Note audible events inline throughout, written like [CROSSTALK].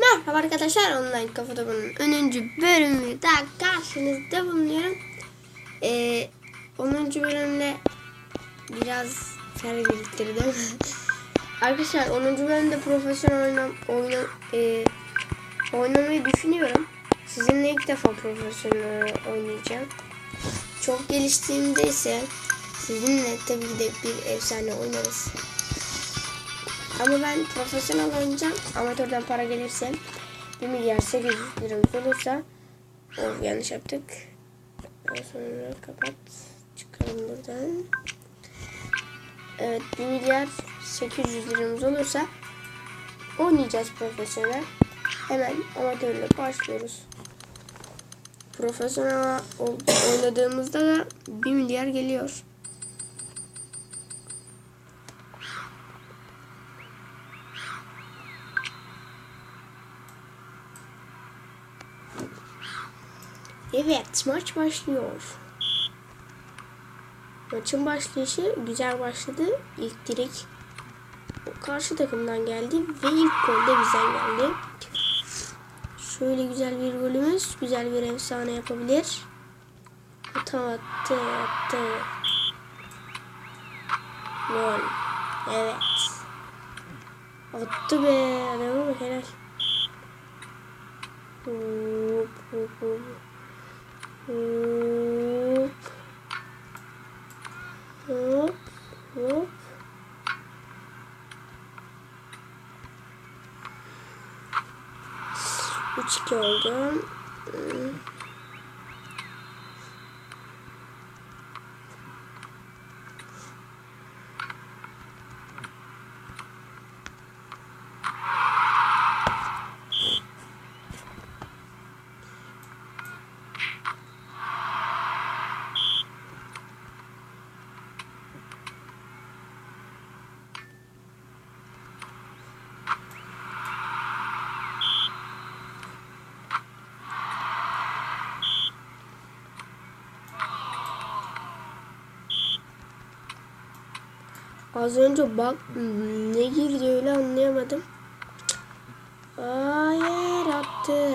Merhaba arkadaşlar online kafada bunun 10. bölümü daha karşınızda bulunuyorum. Ee, 10. bölümde biraz para biriktirdim. [LAUGHS] arkadaşlar 10. bölümde profesyonel oynam, oyna, e, oynamayı düşünüyorum. Sizinle ilk defa profesyonel oynayacağım. Çok geliştiğimde ise sizinle tabii de bir efsane oynarız. Ama ben profesyonel oynayacağım. Amatörden para gelirse 1 milyar 800 liramız olursa o yanlış yaptık. Sonra kapat. Çıkalım buradan. Evet 1 milyar 800 liramız olursa oynayacağız profesyonel. Hemen amatörle başlıyoruz. Profesyonel oynadığımızda da 1 milyar geliyor. Evet, maç başlıyor. Maçın başlayışı güzel başladı. İlk direk karşı takımdan geldi ve ilk gol de bizden geldi. Şöyle güzel bir golümüz, güzel bir efsane yapabilir. Attı, attı, attı. Gol. Evet. Attı be adamı helal. Hop, hop, hop. Hop. Hop. Hop. Üç iki oldu. Az önce bak ne girdi öyle anlayamadım. Hayır attı.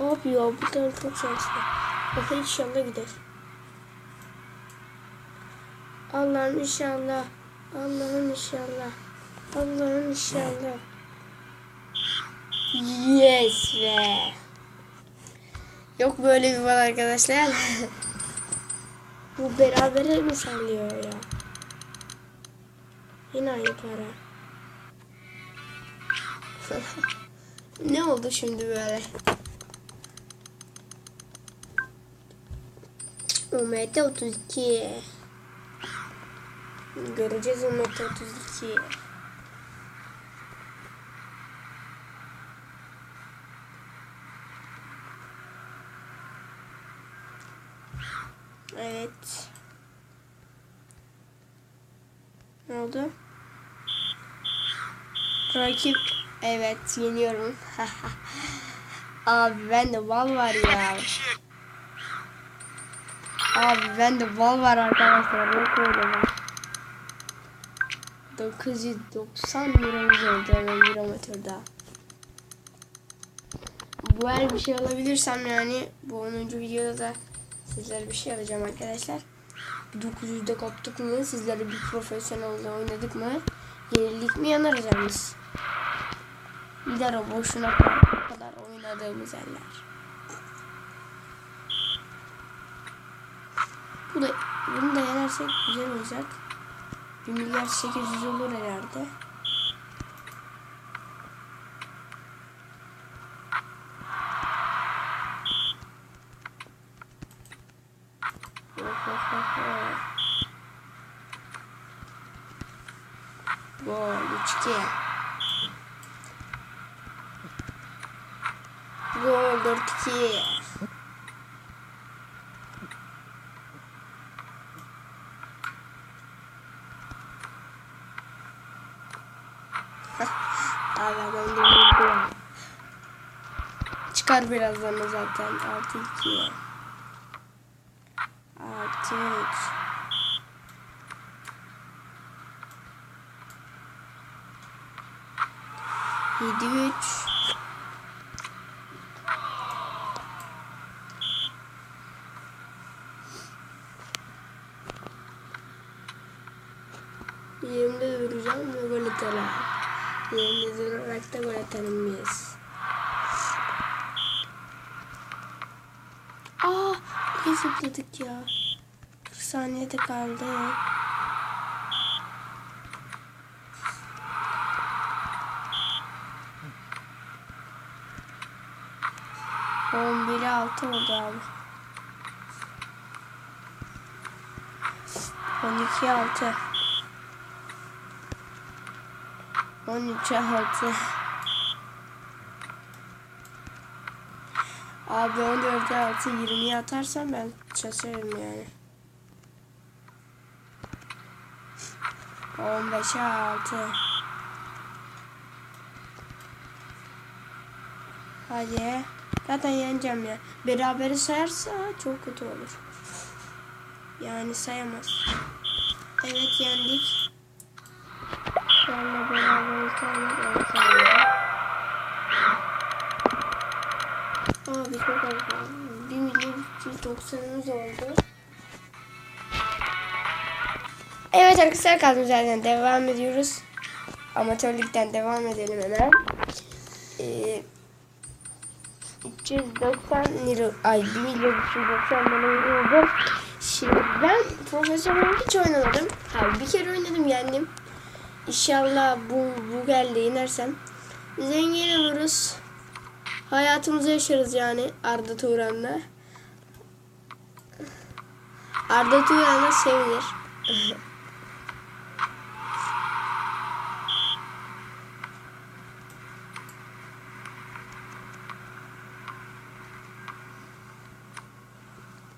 Abi ya bu tane çok şanslı. Bakın inşallah gider. Allah'ım inşallah. Allah'ım inşallah. Allah'ım inşallah. Yes be. Yok böyle bir var arkadaşlar. [LAUGHS] Bu berabere mi sallıyor ya? Yine aynı para. [LAUGHS] ne oldu şimdi böyle? Umete 32. Göreceğiz Umete 32. Evet. Ne oldu? Rakip evet yeniyorum. [LAUGHS] Abi bende bal var ya. Abi bende bal var arkadaşlar. Yok öyle var. 990 liramız oldu hemen bir amatörde. Bu her bir şey alabilirsem yani bu 10. videoda da sizlere bir şey alacağım arkadaşlar. 900'de kaptık mı? Sizlere bir profesyonelde oynadık mı? Yenildik mi yanarız yalnız. Gider o boşuna kadar oynadığımız yerler. Bu da, bunu da yenersek güzel olacak. 1 milyar 800 olur herhalde. Gol 3-2. Gol 4-2. Abi adam da Çıkar birazdan zaten. 6-2. 6 Altı üç. Yedi üç. Atarım. Yerimde durarak da mıyız? Aa, ne zıpladık ya. 40 saniyede kaldı. On biri altı oldu abi. On iki altı. On üç altı. Abi 14'e 6 20'ye atarsam ben şaşırırım yani. 15'e 6. Hadi. Zaten yeneceğim ya. Berabere sayarsa çok kötü olur. Yani sayamaz. Evet yendik. Şu anda beraber saymak Abi çok az kaldı. 1 milyon 390'ımız oldu. Evet arkadaşlar kaldığımız yerden devam ediyoruz. Amatörlükten devam edelim hemen. Ee, 390 lira, ay 1 milyon 390 lira oldu. Şimdi ben profesyonel hiç oynamadım. Hayır bir kere oynadım yendim. İnşallah bu, bu geldi inersem zengin oluruz. Hayatımızı yaşarız yani Arda Turan'la. Arda Turan'la sevinir.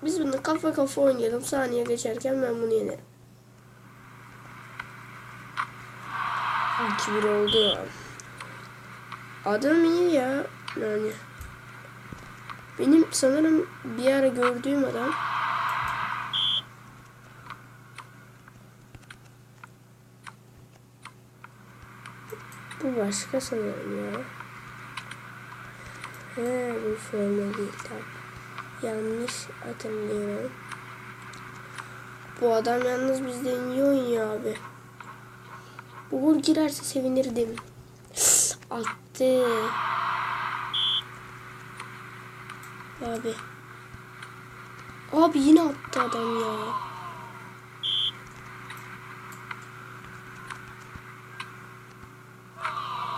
Biz bunu kafa kafa oynayalım. Saniye geçerken ben bunu yenerim. 2-1 oldu. Adam iyi ya. Yani. Benim sanırım bir ara gördüğüm adam. Bu başka sanırım ya. He bu forma değil tamam. Yanlış hatırlıyorum. Bu adam yalnız bizden iyi oynuyor abi. Bu gol girerse sevinirdim. [GASPS] Attı. Abi. Abi yine attı adam ya.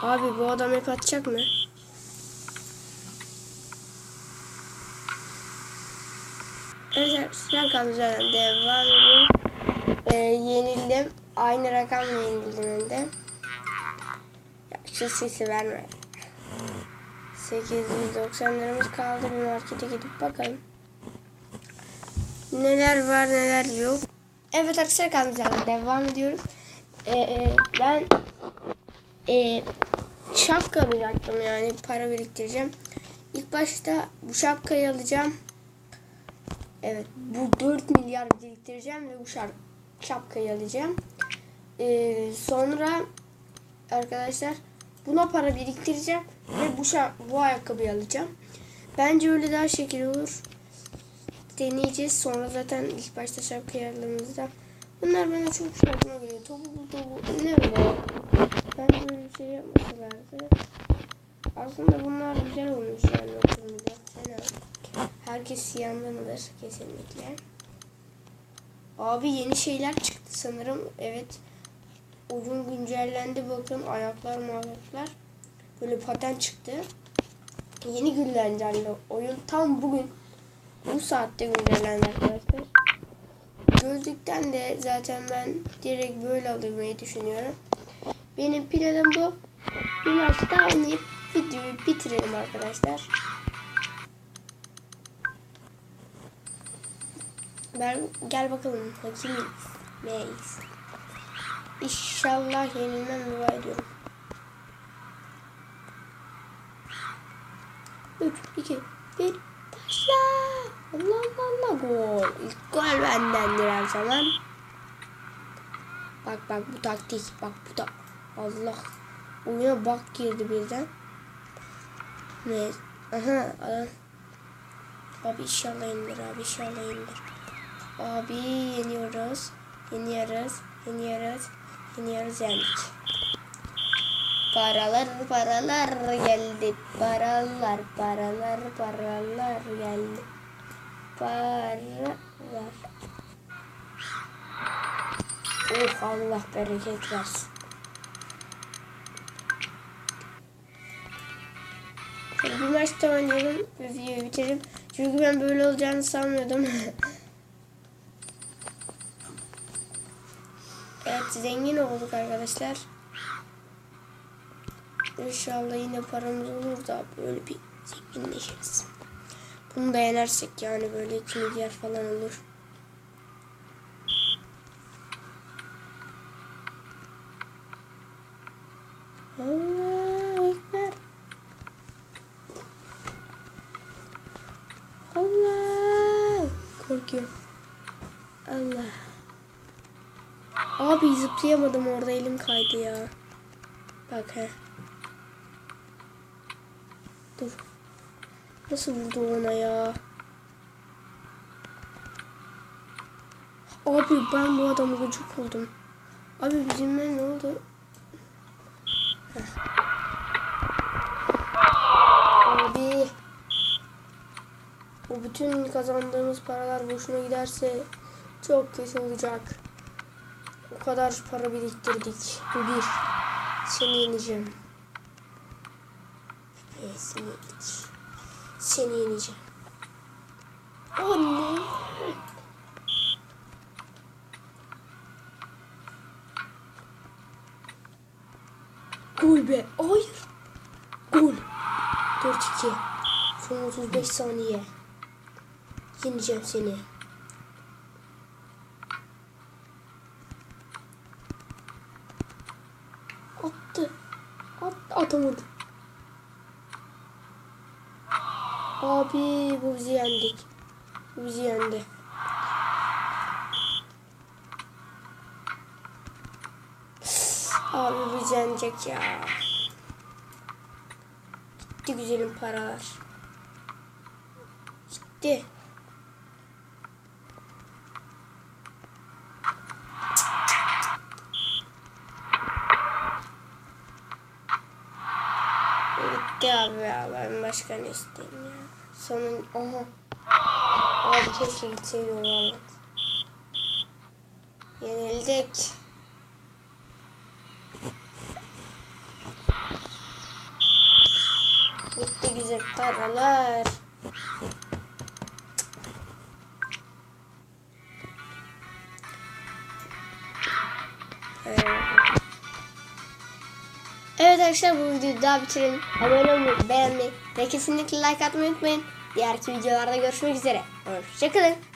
Abi bu adam hep atacak mı? Evet kaldı zaten devam ediyorum. Ee, yenildim. Aynı rakamla yenildim hem de. Şu sesi verme. 890 liramız kaldı. Bir markete gidip bakalım. Neler var neler yok. Evet arkadaşlar kalmayacağım. Devam ediyoruz. Ee, ben e, şapka alacaktım yani para biriktireceğim. İlk başta bu şapkayı alacağım. Evet bu 4 milyar biriktireceğim ve bu şap şapkayı alacağım. Ee, sonra arkadaşlar buna para biriktireceğim ve bu bu ayakkabıyı alacağım. Bence öyle daha şekil olur. Deneyeceğiz. Sonra zaten ilk başta şapkayı aldığımızda bunlar bana çok saçma geliyor. Topu bu topu ne bu? Ben böyle bir şey yapmasalardı. Aslında bunlar güzel olmuş yani okulumda. Fena. Herkes yandan alır kesinlikle. Abi yeni şeyler çıktı sanırım. Evet. Oyun güncellendi bakın ayaklar mağluplar. Böyle paten çıktı. Yeni güncellendi oyun. Tam bugün bu saatte güncellendi arkadaşlar. Gözlükten de zaten ben direkt böyle almayı düşünüyorum. Benim planım bu. Bir daha oynayıp videoyu bitirelim arkadaşlar. Ben gel bakalım hakimiz. İnşallah yenilmem dua ediyorum. 3, 2, 1, başla. Allah Allah Allah gol. İlk gol bendendir her zaman. Bak bak bu taktik. Bak bu da. Allah. Oyuna bak girdi birden. Ne? Aha. Adam. Abi inşallah indir abi inşallah indir. Abi yeniyoruz. Yeniyoruz. Yeniyoruz. Yeniyoruz yendik. Paralar paralar geldi. Paralar paralar paralar geldi. Paralar. Oh Allah bereket versin. Bir maç daha oynayalım. ve Videoyu bitirelim. Çünkü ben böyle olacağını sanmıyordum. [LAUGHS] evet zengin olduk arkadaşlar. İnşallah yine paramız olur da böyle bir zenginleşiriz. Bunu da yenersek yani böyle 2 milyar falan olur. Allah Ekber. Allah. Korkuyorum. Allah. Abi zıplayamadım orada elim kaydı ya. Bak he. Dur. Nasıl vurdu ona ya? Abi ben bu adamı gıcık oldum. Abi bizimle ne oldu? Abi. Bu bütün kazandığımız paralar boşuna giderse çok kötü olacak. O kadar para biriktirdik. Bu bir. Seni yeneceğim. Evet, seni yeneceğim. Seni yeneceğim. Anne. Gol be. Hayır. Gol. 4-2. Son 35 saniye. Yeneceğim seni. Attı. At, atamadı. Abi bu bizi yendik. Bu bizi yendi. Abi bu bizi yenecek ya. Gitti güzelim paralar. Gitti. Abi ya ben başka ne isteyeyim ya. Sonun aha. Abi keşke gitseydi vallahi. Yenildik. Gitti güzel paralar. Arkadaşlar bu videoyu daha bitirelim. Abone olmayı, beğenmeyi ve kesinlikle like atmayı unutmayın. Diğer videolarda görüşmek üzere. Hoşçakalın.